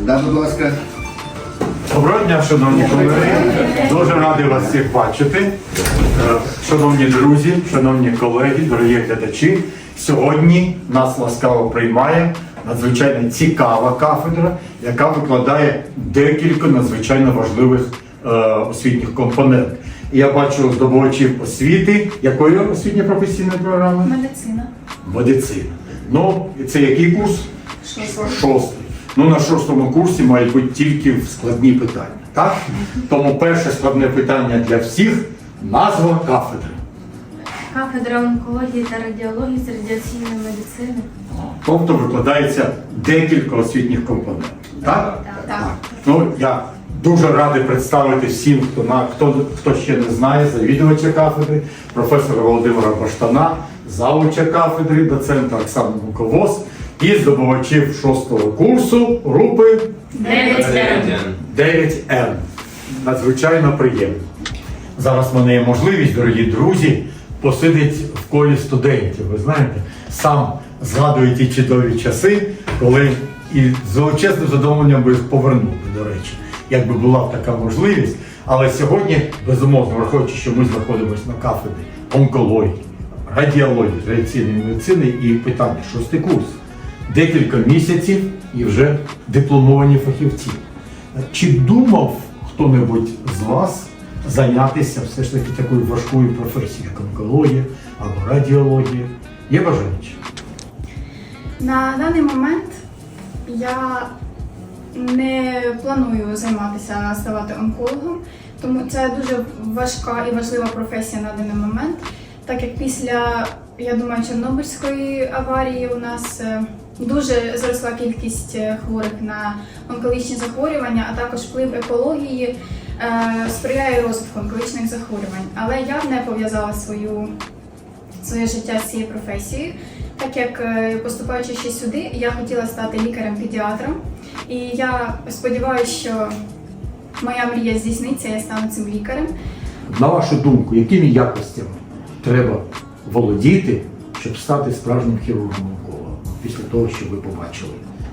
Да, будь ласка. Доброго дня, шановні колеги. Дуже радий вас всіх бачити. Е, Шановні друзі, шановні колеги, дорогі глядачі. Сьогодні нас ласкаво приймає надзвичайно цікава кафедра, яка викладає декілька надзвичайно важливих е, освітніх компонент. І я бачу здобувачів освіти. Якої освітньої професійної програми? Медицина. Медицина. Ну, і це який курс? Шостий. Шостий. Ну, на шостому курсі мають бути тільки складні питання. Так? Тому перше складне питання для всіх назва кафедри. Кафедра онкології та радіології з радіаційної медицини. Тобто викладається декілька освітніх компонентів. Так? Так. Ну, я дуже радий представити всім, хто, на, хто, хто ще не знає, завідувача кафедри, професора Володимира Баштана, завуча кафедри, доцента Оксану Муковоз і здобувачів шостого курсу групи 9Н. Надзвичайно приємно. Зараз мене є можливість, дорогі друзі, посидіти в колі студентів. Ви знаєте, сам згадую ті чудові часи, коли і з величезним задоволенням би їх повернув, до речі, якби була така можливість. Але сьогодні, безумовно, враховуючи, що ми знаходимося на кафедрі онкології, радіології, радіаційної медицини і питання шостий курс. Декілька місяців і вже дипломовані фахівці. Чи думав хто-небудь з вас зайнятися все ж таки такою важкою професією, як онкологія або радіологія? Є бажаючі? На даний момент я не планую займатися ставати онкологом, тому це дуже важка і важлива професія на даний момент, так як після, я думаю, Чорнобильської аварії у нас е, дуже зросла кількість е, хворих на онкологічні захворювання, а також вплив екології е, сприяє розвитку онкологічних захворювань. Але я не пов'язала свою своє життя з цією професією. Так як е, поступаючи ще сюди, я хотіла стати лікарем-педіатром. І я сподіваюся, що моя мрія здійсниться, я стану цим лікарем. На вашу думку, якими якостями треба володіти, щоб стати справжнім хірургом після того, що ви побачили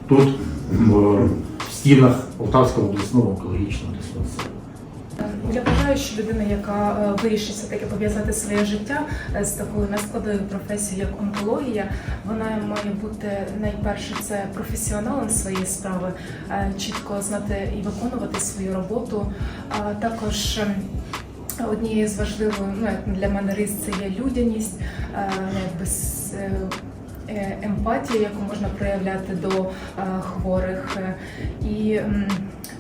тут, в, в стінах Полтавського обласного онкологічного диспансеру? Я вважаю, що людина, яка е, вирішить все таки пов'язати своє життя е, з такою нескладною професією, як онкологія, вона має бути найперше це професіоналом своєї справи, е, чітко знати і виконувати свою роботу. Також ем, однією з важливих ну, для мене рис це є людяність, е, ну, якби е, е, емпатія, яку можна проявляти до е, хворих. Е, І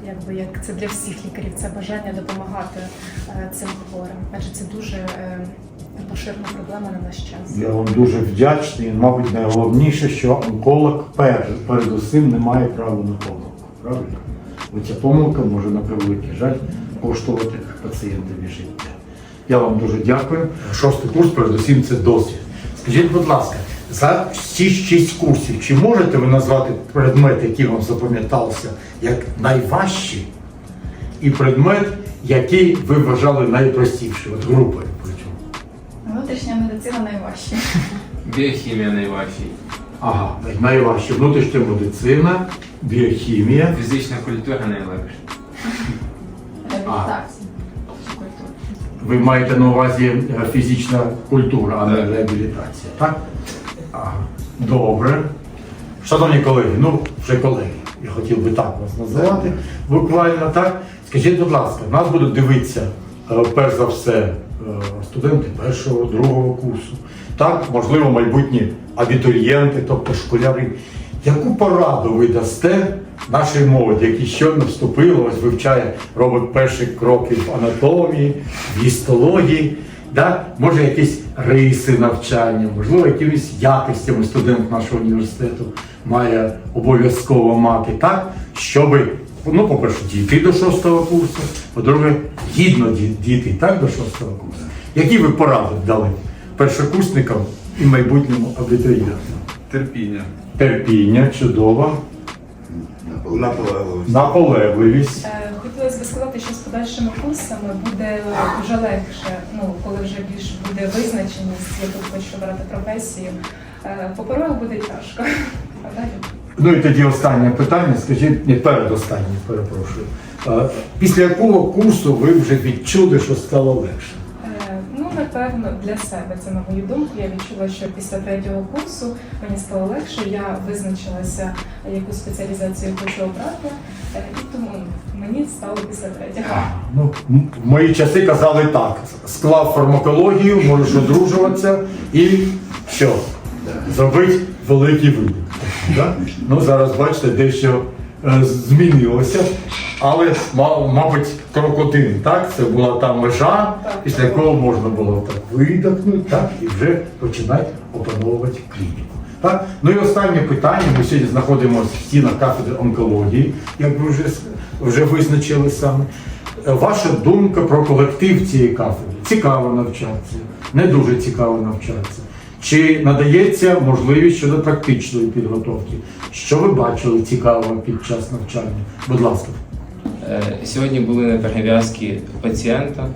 якби як це для всіх лікарів, це бажання допомагати цим хворим. Адже це дуже поширена проблема на наш час. Я вам дуже вдячний. Мабуть, найголовніше, що онколог перед, передусім не має права на помилку. Правильно? Бо ця помилка може на превеликий жаль коштувати пацієнтові життя. Я вам дуже дякую. Шостий курс, передусім, це досвід. Скажіть, будь ласка, за ці шість курсів, чи можете ви назвати предмет, який вам запам'ятався, як найважчий, і предмет, який ви вважали найпростіший, от групою причому? Внутрішня медицина найважча. Біохімія найважчий. Ага, найважче внутрішня медицина, біохімія. Фізична культура найлегша. Реабілітація. Ви маєте на увазі е, фізична культура, а не реабілітація, так? Добре. Шановні колеги, ну вже колеги, я хотів би так вас називати буквально так. Скажіть, будь ласка, нас будуть дивитися е, перш за все е, студенти першого, другого курсу, так, можливо, майбутні абітурієнти, тобто школяри. Яку пораду ви дасте нашій молоді, які щойно вступили, ось вивчає, робить перші кроки в анатомії, в гістології, да? може якісь риси навчання, можливо, якимись якостями студент нашого університету має обов'язково мати, так, щоби, ну, по-перше, дійти до шостого курсу, по-друге, гідно ді- дійти так, до шостого курсу. Які ви поради дали першокурсникам і майбутньому абітурієнтам? Терпіння. Терпіння, чудово, Наполегливість. наполегливість. Подальшими курсами буде вже легше, ну коли вже більш буде визначеність, яку хочу брати професію. Е, По порогу буде тяжко. А далі Ну і тоді останнє питання, скажіть, не передостаннє, перепрошую. Е, Після якого курсу ви вже відчули, що стало легше? Е, Ну, напевно, для себе це на мою думку. Я відчула, що після третього курсу мені стало легше. Я визначилася, яку спеціалізацію хочу обрати, і тому мені стало після третього. Ну, в мої часи казали так: склав фармакологію, можеш одружуватися і що? Зробити великий вибір. Да? Ну, зараз бачите, дещо е, змінилося. Але, ма- мабуть, крок один, так? Це була та межа, після якого можна було так видихнути, так, і вже починати опановувати клініку. Так? Ну і останнє питання. Ми сьогодні знаходимося в стінах кафедри онкології, як ви вже, вже визначили саме. Ваша думка про колектив цієї кафедри? Цікаво навчатися, не дуже цікаво навчатися. Чи надається можливість щодо практичної підготовки? Що ви бачили цікавого під час навчання? Будь ласка. Е, Сьогодні були на перев'язки пацієнта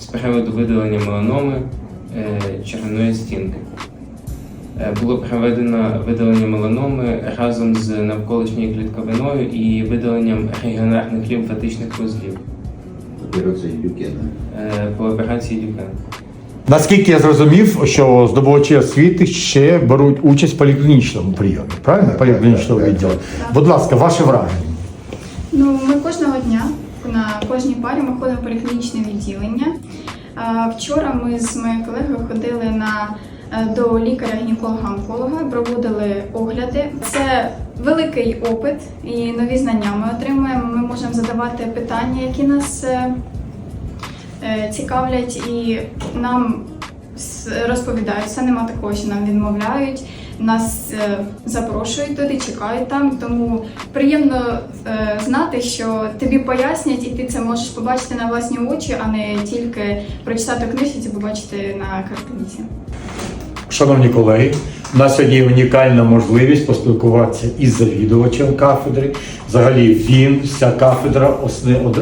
з приводу видалення меланоми е, червоної стінки. Е, Було проведено видалення меланоми разом з навколишньою клітковиною і видаленням регіонарних лімфатичних вузлів Операція Дюкена. е, по операції Дюкен. Наскільки я зрозумів, що здобувачі освіти ще беруть участь в поліклінічному прийомі, правильно? Поліклінічного відділу. Будь ласка, ваше враження. Ну, ми кожного дня на кожній парі ми ходимо в поліклінічне відділення. Вчора ми з моєю колегою ходили на до лікаря-гінеколога-онколога, проводили огляди. Це великий опит і нові знання ми отримуємо. Ми можемо задавати питання, які нас е, е, цікавлять, і нам розповідають. Все нема такого, що нам відмовляють. Нас е, запрошують туди, чекають там. Тому приємно е, знати, що тобі пояснять, і ти це можеш побачити на власні очі, а не тільки прочитати книжці, побачити на картинці. Шановні колеги, у нас сьогодні є унікальна можливість поспілкуватися із завідувачем кафедри. Взагалі він, вся кафедра,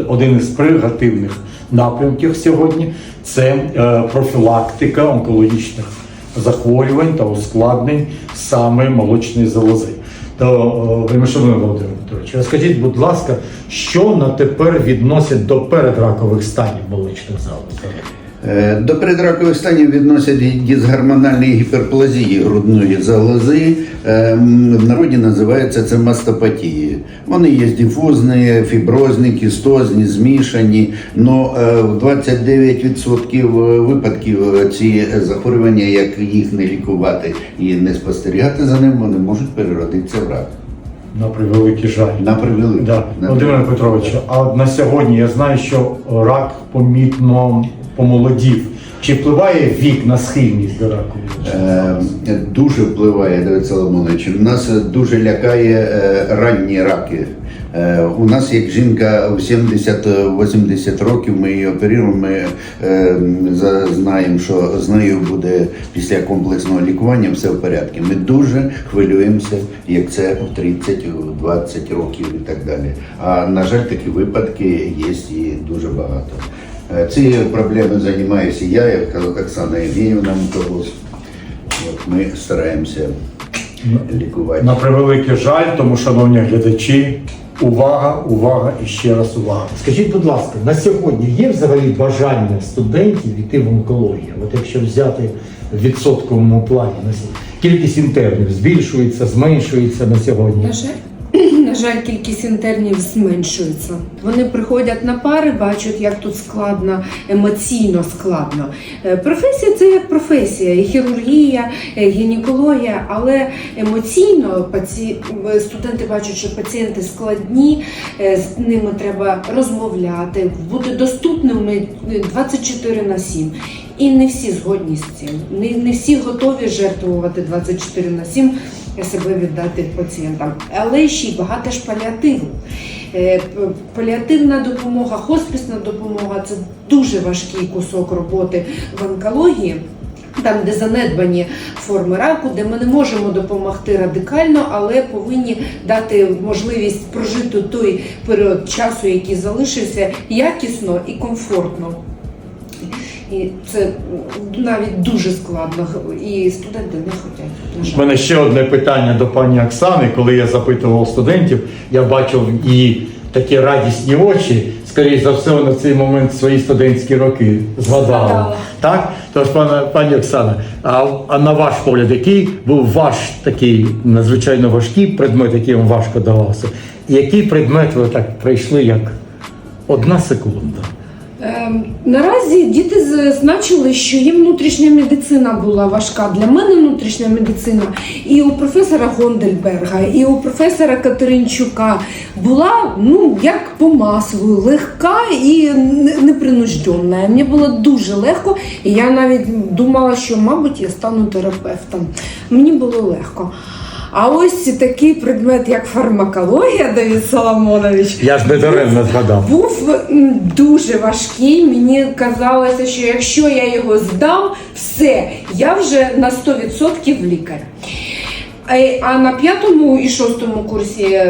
один із прерогативних напрямків сьогодні це е, профілактика онкологічних захворювань та ускладнень саме молочної залози. То, е, вельмишановний Володимир Петрович, розкажіть, будь ласка, що на тепер відносять до передракових станів молочних залоз? Е, До передракових станів відносять дисгормональні гіперплазії грудної залози. Е, В народі називається це мастопатії. Вони є дифузні, фіброзні, кістозні, змішані. Но е, в 29% випадків е, ці захворювання, як їх не лікувати і не спостерігати за ним, вони можуть переродитися в рак. На превеликий жаль. На превеликий. Да. Володимир Петрович, а на сьогодні я знаю, що рак помітно помолодів. Чи впливає вік на схильність до раку? Е, Дуже впливає, Давид Соломонович. Нас дуже лякає е, ранні раки. Е, У нас як жінка в 70-80 років, ми її оперуємо, ми е, знаємо, що з нею буде після комплексного лікування все в порядку. Ми дуже хвилюємося, як це в 30-20 років і так далі. А на жаль, такі випадки є і дуже багато. Е, Ці проблеми займаюся я, як Оксана Євгенівна Миколос. От ми стараємося лікувати. На превеликий жаль, тому, шановні глядачі, увага, увага і ще раз увага. Скажіть, будь ласка, на сьогодні є взагалі бажання студентів йти в онкологію? От якщо взяти в відсотковому плані, кількість інтернів збільшується, зменшується на сьогодні. На жаль, на жаль, кількість інтернів зменшується. Вони приходять на пари, бачать, як тут складно, емоційно складно. Е, Професія це як професія, хірургія, гінекологія, але емоційно паці... студенти бачать, що пацієнти складні, е, з ними треба розмовляти, бути доступними 24 на 7. І не всі згодні з цим. Не всі готові жертвувати 24 на 7 себе віддати пацієнтам. Але ще й багато ж паліативу. Е, Паліативна допомога, хоспісна допомога це дуже важкий кусок роботи в онкології. Там, де занедбані форми раку, де ми не можемо допомогти радикально, але повинні дати можливість прожити той період часу, який залишився, якісно і комфортно. І це навіть дуже складно, і студенти не хочуть. У мене ще одне питання до пані Оксани. Коли я запитував студентів, я бачив її такі радісні очі. Скоріше за все, вона в цей момент свої студентські роки згадала. Згадала. Так? Тож, пане, пані Оксана, а, а на ваш погляд, який був ваш такий надзвичайно важкий предмет, який вам важко давався? Який предмет ви так пройшли як одна секунда? Ем, Наразі діти зазначили, що їм внутрішня медицина була важка. Для мене внутрішня медицина і у професора Гондельберга, і у професора Катеринчука була ну як по маслу, легка і не- непринужденна. Мені було дуже легко, і я навіть думала, що, мабуть, я стану терапевтом. Мені було легко. А ось такий предмет, як фармакологія, Давід Соломонович, Я ж не даремно згадав. був дуже важкий. Мені казалося, що якщо я його здам, все, я вже на 100% лікар. Е, А на п'ятому і шостому курсі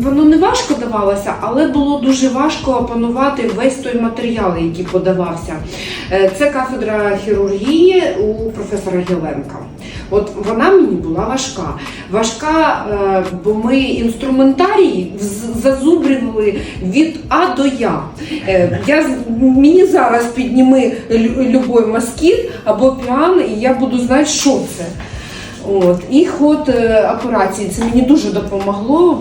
воно не важко давалося, але було дуже важко опанувати весь той матеріал, який подавався. Е, Це кафедра хірургії у професора Єленка. От вона мені була важка. Важка, е, бо ми інструментарій з- зазубрювали від А до Я. Е, я мені зараз підніми любой москіт або піан, і я буду знати, що це. От. І ход е, операції це мені дуже допомогло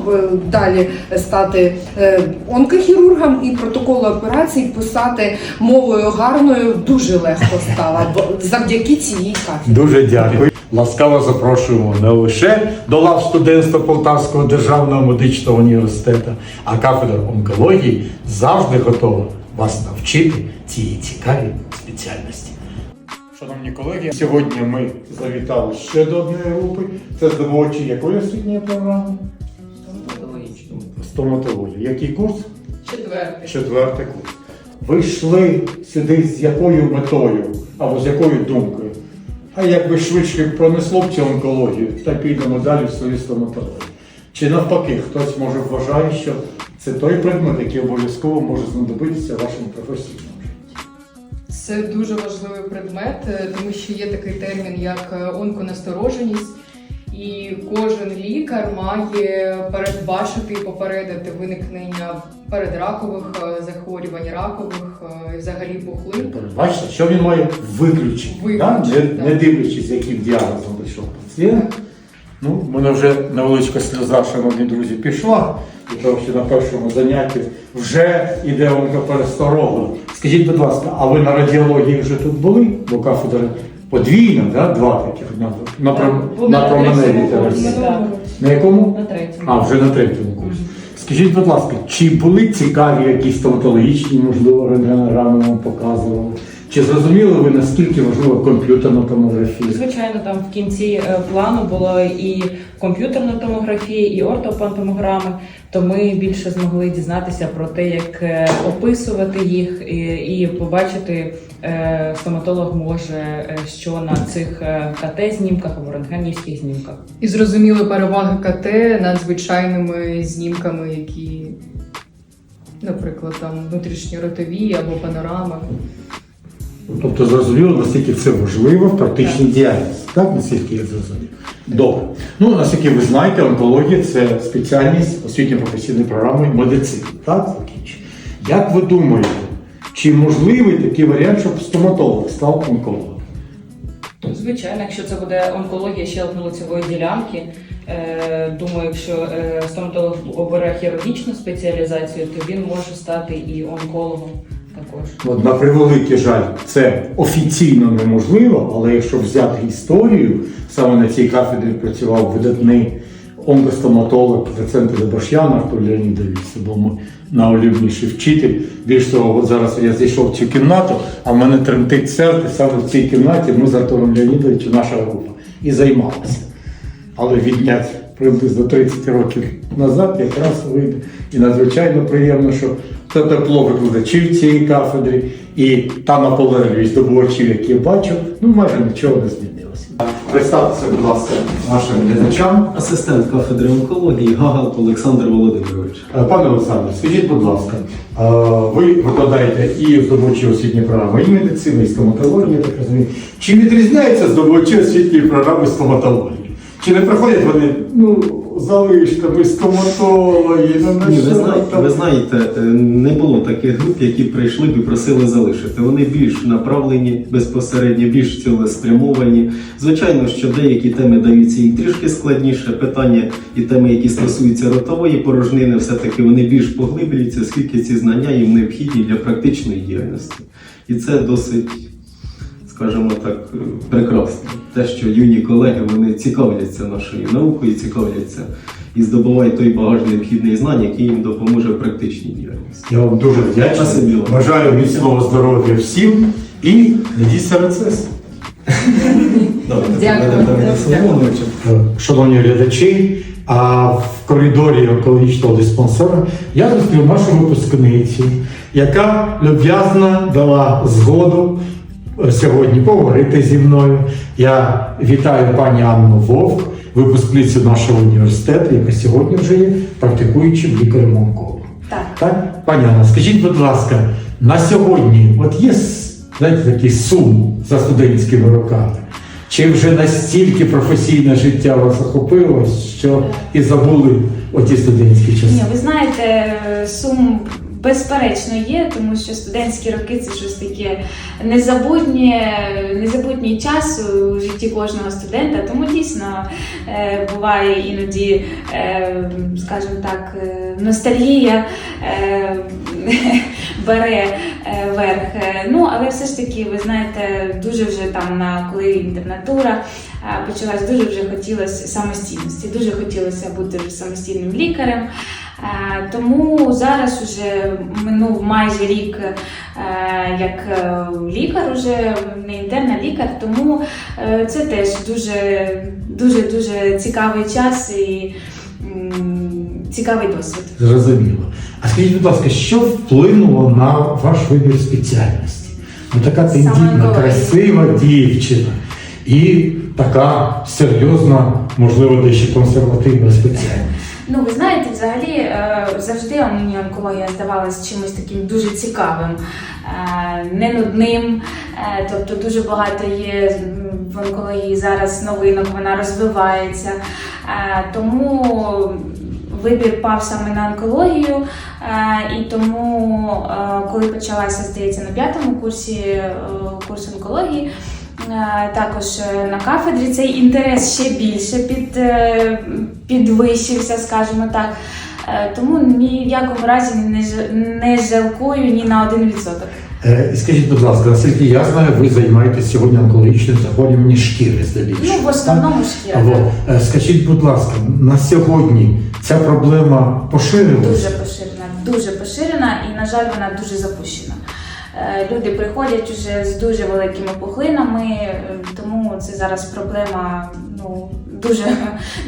далі стати е, онкохірургом і протоколи операцій писати мовою гарною дуже легко стало завдяки цій кафедрі. Дуже дякую. Ласкаво запрошуємо не лише до лав студентства Полтавського державного медичного університету, а кафедра онкології завжди готова вас навчити цій цікавій спеціальності. Шановні колеги, сьогодні ми завітали ще до однієї групи. Це здобувачі якої освітньої програми? Стоматології. Який курс? Четвертий. Четвертий курс. Ви йшли сюди з якою метою або з якою думкою? А якби швидше пронесло б цю онкологію, та підемо далі в свою стоматологію. Чи навпаки, хтось може вважає, що це той предмет, який обов'язково може знадобитися вашому житті. Це дуже важливий предмет, е, тому що є такий термін, як е, онконастороженість, і кожен лікар має передбачити і попередити виникнення передракових е, захворювань, ракових, взагалі пухлин. Бачите, що він має виключити, Виключити, да? не, не дивлячись, яким діагнозом прийшов пацієнт. Ну, в мене вже невеличка сльоза, шановні друзі, пішла, і тому що на першому занятті вже йде онкопересторога. Скажіть, будь ласка, а ви на радіології вже тут були? Бо кафедра подвійна, да? два таких на, на, пром- на променевій терасі. На якому? На третьому. А, вже на третьому курсі. Скажіть, будь ласка, чи були цікаві якісь стоматологічні, можливо, рентгенограми вам показували? Чи зрозуміли ви, наскільки важлива комп'ютерна томографія? Звичайно, там в кінці е, плану було і комп'ютерна томографія, і ортопантомограми, то ми більше змогли дізнатися про те, як е, описувати їх, і, і побачити, е, стоматолог може що на цих КТ-знімках або рентгенівських знімках. І зрозуміли переваги КТ над звичайними знімками, які, наприклад, там внутрішньоротові або панорами. Тобто зрозуміло, наскільки це важливо в практичній діяльності, так? Наскільки я зрозумів. Добре. Ну, наскільки ви знаєте, онкологія це спеціальність освітньо-професійної програми медицини. Так, закінчено. Як ви думаєте, чи можливий такий варіант, щоб стоматолог став онкологом? Звичайно, якщо це буде онкологія щелепно-лицевої ділянки, е, думаю, якщо е, стоматолог обере хірургічну спеціалізацію, то він може стати і онкологом також. На превеликий жаль, це офіційно неможливо, але якщо взяти історію, саме на цій кафедрі працював видатний онкостоматолог, доцент Дебашян Артур Леонідович, це був мій найулюбніший вчитель. Більш того, от зараз я зайшов в цю кімнату, а в мене тремтить серце саме в цій кімнаті. Ми з Артуром Леонідовичем, наша група, і займалися. Але відняти приблизно 30 років назад, якраз вийде. І надзвичайно приємно, що це тепло викладачів цієї кафедри і та наполегливість здобувачів, які я бачив, ну майже нічого не змінилося. Представтеся, будь ласка, нашим глядачам. Асистент кафедри онкології Гагал Олександр Володимирович. Е, Пане Олександр, скажіть, будь ласка, е, ви викладаєте і здобувачі освітньої програми, і медицини, і стоматології, я так розумію. Чи відрізняються здобувачі освітньої програми стоматології? Чи не приходять вони, ну, залишками, стоматологи, ну, на Ні, що ви знаєте, там? ви знаєте, е, не було таких груп, які прийшли б і просили залишити. Вони більш направлені безпосередньо, більш цілеспрямовані. Звичайно, що деякі теми даються їм трішки складніше. Питання і теми, які стосуються ротової порожнини, все-таки вони більш поглиблюються, оскільки ці знання їм необхідні для практичної діяльності. І це досить, скажімо так, прекрасно. Те, що юні колеги вони цікавляться нашою наукою, цікавляться і здобувають той багаж необхідних знань, який їм допоможе в практичній діяльності. Я вам дуже вдячний. Бажаю міцного здоров'я всім і не дійся рецес. Шановні глядачі, а в коридорі онкологічного диспансера я зустрів нашу випускницю, яка люб'язно дала згоду сьогодні поговорити зі мною. Я вітаю пані Анну Вовк, випускницю нашого університету, яка сьогодні вже є практикуючим лікарем онкологом. Так. Так, пані Анна, скажіть, будь ласка, на сьогодні от є знаєте, такий сум за студентськими роками? Чи вже настільки професійне життя вас охопило, що і забули оті студентські часи? Ні, ви знаєте, сум безперечно є, тому що студентські роки це щось таке незабутнє, незабутній час у житті кожного студента. Тому дійсно е, буває іноді, е, скажімо так, е, ностальгія бере верх. Ну, але все ж таки, ви знаєте, дуже вже там на коли інтернатура почалась, дуже вже хотілося самостійності, дуже хотілося бути самостійним лікарем. Е, Тому зараз уже минув майже рік е, як е, лікар, уже не інтерна лікар, тому це теж дуже дуже дуже цікавий час і цікавий досвід. Зрозуміло. А скажіть, будь ласка, що вплинуло на ваш вибір спеціальності? Ну, така тендітна, красива дівчина і така серйозна, можливо, дещо консервативна спеціальність. Ну, ви знаєте, взагалі е, завжди мені онкологія здавалась чимось таким дуже цікавим, е, не нудним. Е, Тобто дуже багато є в онкології зараз новинок, вона розвивається. Тому вибір пав саме на онкологію. І тому, коли почалася, здається, на п'ятому курсі курс онкології. Е, Також е, на кафедрі цей інтерес ще більше під, е, підвищився, скажімо так. Тому ні в якому разі не, не жалкую ні на один відсоток. Скажіть, будь ласка, наскільки я знаю, ви займаєтесь сьогодні онкологічним захворюванням шкіри, здебільшого. Ну, в основному шкіра. Скажіть, будь ласка, на сьогодні ця проблема поширилася? Дуже поширена, дуже поширена і, на жаль, вона дуже запущена. Е, Люди приходять уже з дуже великими пухлинами, е, тому це зараз проблема ну, дуже,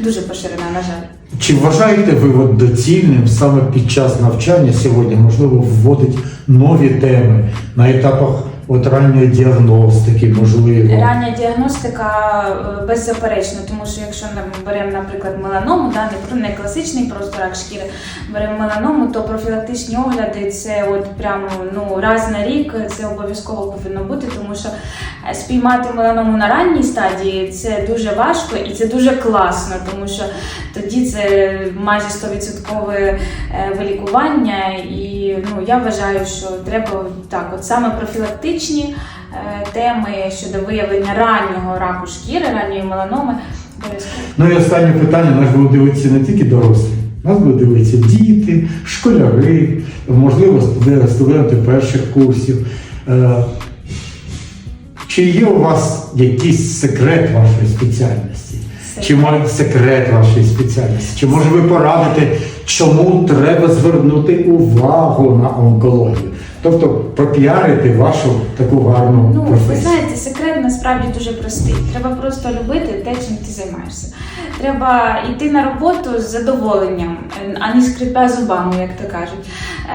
дуже поширена, на жаль. Чи вважаєте ви доцільним саме під час навчання сьогодні, можливо, вводить нові теми на етапах от ранньої діагностики, можливо? Рання діагностика е, беззаперечно, тому що якщо ми беремо, наприклад, меланому, да, не, класичний просто рак шкіри, беремо меланому, то профілактичні огляди це от прямо ну, раз на рік це обов'язково повинно бути, тому що е, спіймати меланому на ранній стадії це дуже важко і це дуже класно, тому що тоді це майже 100% е, вилікування. І ну, я вважаю, що треба так, от саме профілактичні е, теми щодо виявлення раннього раку шкіри, ранньої меланоми. Ну і останнє питання, нас будуть дивитися не тільки дорослі, нас будуть дивитися діти, школяри, можливо, студенти, перших курсів. Е, Чи є у вас якийсь секрет вашої спеціальності? Чи має секрет вашої спеціальності? Чи може ви порадите, чому треба звернути увагу на онкологію? Тобто пропіарити вашу таку гарну Ну, ви знаєте, секрет насправді дуже простий. Треба просто любити те, чим ти займаєшся. Треба йти на роботу з задоволенням, а не скрипя зубами, як то кажуть.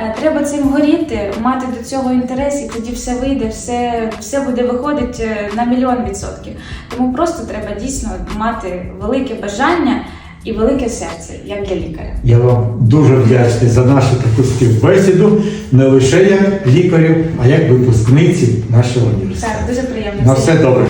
Е, Треба цим горіти, мати до цього інтерес, і тоді все вийде, все, все буде виходити е, на мільйон відсотків. Тому просто треба дійсно мати велике бажання і велике серце, як для лікаря. Я вам дуже вдячний за нашу таку співбесіду, не лише як лікарів, а як випускниці нашого університету. Так, дуже приємно. На все добре.